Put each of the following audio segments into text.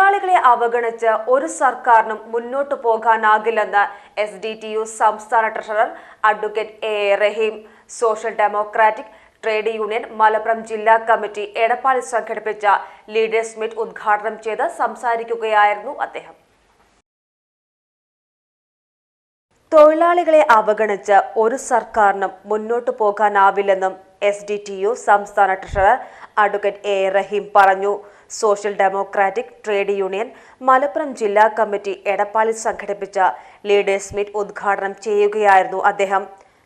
തൊഴിലാളികളെ അവഗണിച്ച് ഒരു സർക്കാരിനും മുന്നോട്ടു പോകാനാകില്ലെന്ന് എസ് ഡി ടി യു സംസ്ഥാന treasurer advocate A Rahim social democratic trade union Malappuram ജില്ലാ കമ്മിറ്റി എടപ്പാളിൽ സംഘടിപ്പിച്ച ലീഡേഴ്സ് മീറ്റ് ഉദ്ഘാടനം ചെയ്ത് സംസാരിക്കുകയായിരുന്നു അദ്ദേഹം. തൊഴിലാളികളെ അവഗണിച്ച് ഒരു സർക്കാരിനും മുന്നോട്ടു പോകാനാവില്ലെന്നും എസ് ഡി ടി യു സംസ്ഥാന ട്രഷറർ അഡ്വക്കേറ്റ് എ റഹീം പറഞ്ഞു. Social democratic trade union Malappuram ജില്ലാ കമ്മിറ്റി എടപ്പാളിൽ സംഘടിപ്പിച്ച ലീഡേഴ്സ് മീറ്റ് ഉദ്ഘാടനം ചെയ്യുകയായിരുന്നു അദ്ദേഹം.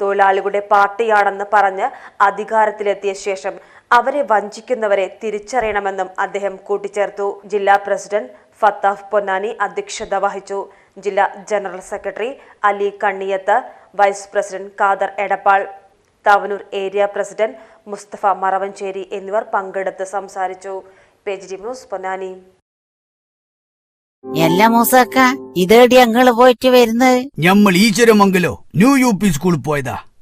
തൊഴിലാളികളുടെ പാർട്ടിയാണെന്ന് പറഞ്ഞ് അധികാരത്തിലെത്തിയ ശേഷം അവരെ വഞ്ചിക്കുന്നവരെ തിരിച്ചറിയണമെന്നും അദ്ദേഹം കൂട്ടിച്ചേർത്തു. ജില്ലാ പ്രസിഡന്റ് ഫത്താഫ് പൊന്നാനി അധ്യക്ഷത വഹിച്ചു. ജില്ലാ general secretary Ali Kanniyath vice president Khader Edappal Thavanur area president Mustafa Maravancheri എന്നിവർ പങ്കെടുത്ത് സംസാരിച്ചു. Page news Ponnani. എല്ലാ മൂസാക്ക ഇതേടി അങ്ങൾ പോയിട്ട് വരുന്നത്? ഞമ്മൾ ഈശ്വരമംഗലോ ന്യൂ യു പി സ്കൂളിൽ പോയതാ.